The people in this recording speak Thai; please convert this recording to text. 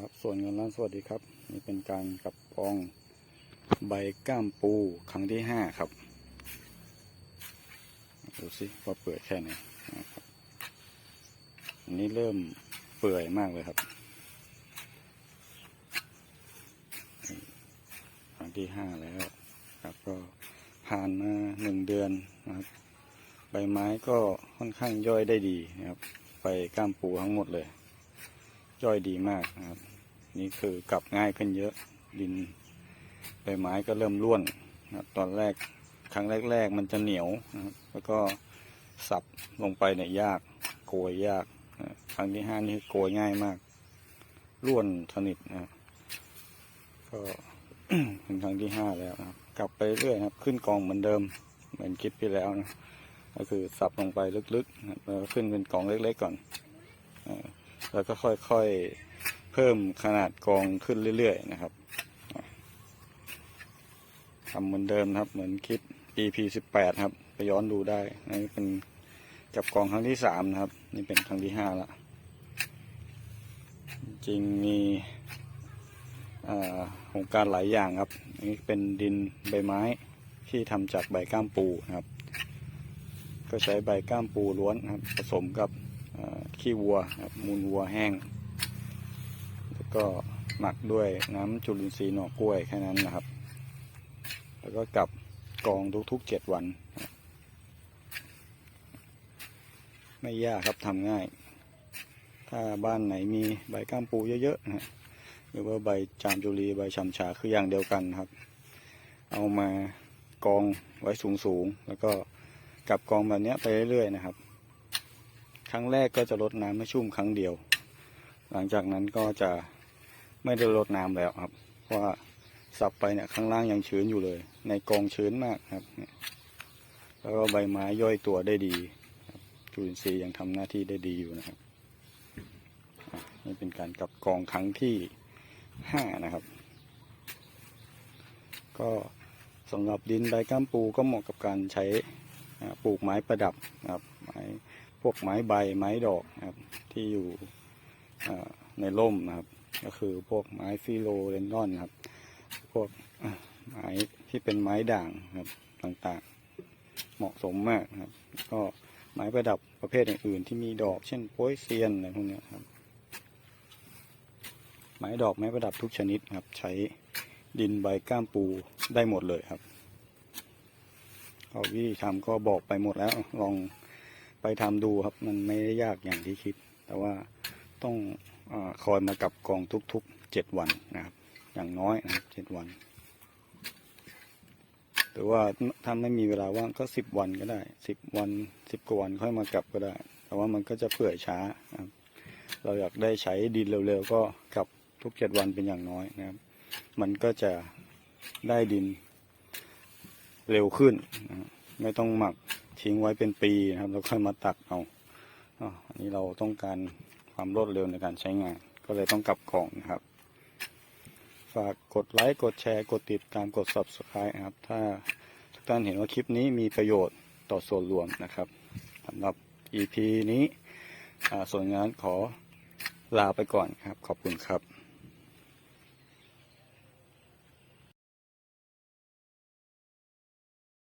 ครับส่วนเงินล้านสวัสดีครับ นี่เป็นการกลับกองใบก้ามปูครั้งที่ห้าครับดูสิว่าเปื่อยแค่ไหนอันนี้เริ่มเปื่อยมากเลยครับ ครั้งที่ห้าแล้วครับก็ผ่านมาหนึ่งเดือนนะครับ ใบไม้ก็ค่อนข้างย่อยได้ดีนะครับใบก้ามปูทั้งหมดเลย ย่อยดีมากนะครับ นี่คือกลับง่ายขึ้นเยอะดินใบไม้ก็เริ่มร่วนนะครับตอนแรกครั้งแรก ๆ มันจะเหนียวนะครับแล้วก็สับลงไปเนี่ยยากโกยยากนะครั้งที่ห้านี่โกยง่ายมากร่วนสนิทนะก็เป็นครั้งที่ห้าแล้วนะครับ กลับไปเรื่อยครับ ขึ้นกองเหมือนเดิม เหมือนคลิปที่แล้วนะก็คือสับลงไปลึกๆนะแล้วขึ้นเป็นกองเล็ก ๆ ก่อน แล้วก็ค่อยๆเพิ่มขนาดกองขึ้นเรื่อยๆนะครับทำเหมือนเดิมครับ เหมือนคลิป EP 18ครับ ไปย้อนดูได้นี่เป็นกับกองครั้งที่สามนะครับ นี่เป็นครั้งที่ห้าละจริงมีโครงการหลายอย่างครับนนี้เป็นดินใบไม้ที่ทำจากใบก้ามปูนะครับ ก็ใช้ใบก้ามปูล้วนนะครับ ผสมกับ ขี้วัวครับมูลวัวแห้ง แล้วก็หมักด้วยน้ำจุลินทรีย์หน่อกล้วยแค่นั้นนะครับ แล้วก็กลับกองทุกๆเจ็ดวัน ไม่ยากครับทำง่าย ถ้าบ้านไหนมีใบก้ามปูเยอะๆนะหรือว่าใบจามจุลีใบชำชาคืออย่างเดียวกันครับ เอามากองไว้สูงๆ แล้วก็กลับกองแบบนี้ไปเรื่อยๆนะครับ ครั้งแรกก็จะลดน้ำให้ชุ่มครั้งเดียว หลังจากนั้นก็จะไม่ได้ลดน้ำแล้วครับ เพราะว่าสับไปเนี่ยข้างล่างยังชื้นอยู่เลย ในกองชื้นมากครับแล้วก็ใบไม้ย่อยตัวได้ดีจุลินทรีย์ยังทำหน้าที่ได้ดีอยู่นะครับนี่เป็นการกลับกองครั้งที่ห้านะครับ ก็สำหรับดินใบก้ามปูก็เหมาะกับการใช้ปลูกไม้ประดับครับไม้ พวกไม้ใบไม้ดอกนะครับ ที่อยู่ในร่มนะครับ ก็คือพวกไม้ฟิโลเรนดอนครับ พวกไม้ที่เป็นไม้ด่างครับต่างๆ เหมาะสมมากนะครับ ก็ไม้ประดับประเภทอื่นๆที่มีดอก เช่นโป้ยเซียนอะไรพวกนี้ครับไม้ดอกไม้ประดับทุกชนิดครับ ใช้ดินใบก้ามปูได้หมดเลยครับเอาวิธีทำก็บอกไปหมดแล้วลอง ไปทำดูครับ มันไม่ได้ยากอย่างที่คิด แต่ว่าต้องอคอยมากับกองทุกๆเจ็ดวันนะครับ อย่างน้อยนะครับเจ็ดวัน หรือว่าถ้าไม่มีเวลาว่างก็สิบวันก็ได้สิบวันสิบกว่าวันค่อยมากลับก็ได้ แต่ว่ามันก็จะเปื่อยช้านะครับ เราอยากได้ใช้ดินเร็วๆก็กลับทุกเจ็ดวันเป็นอย่างน้อยนะครับ มันก็จะได้ดินเร็วขึ้นนะไม่ต้องหมัก ทิ้งไว้เป็นปีนะครับแล้วค่อยมาตักเอาอันนี้เราต้องการความรวดเร็วในการใช้งาน ก็เลยต้องกลับกล่องนะครับ ฝากกดไลค์กดแชร์กดติดตามกด subscribe นะครับ ถ้าทุกท่านเห็นว่าคลิปนี้มีประโยชน์ต่อส่วนรวมนะครับสำหรับ EP นี้ส่วนงานขอลาไปก่อนครับ ขอบคุณครับ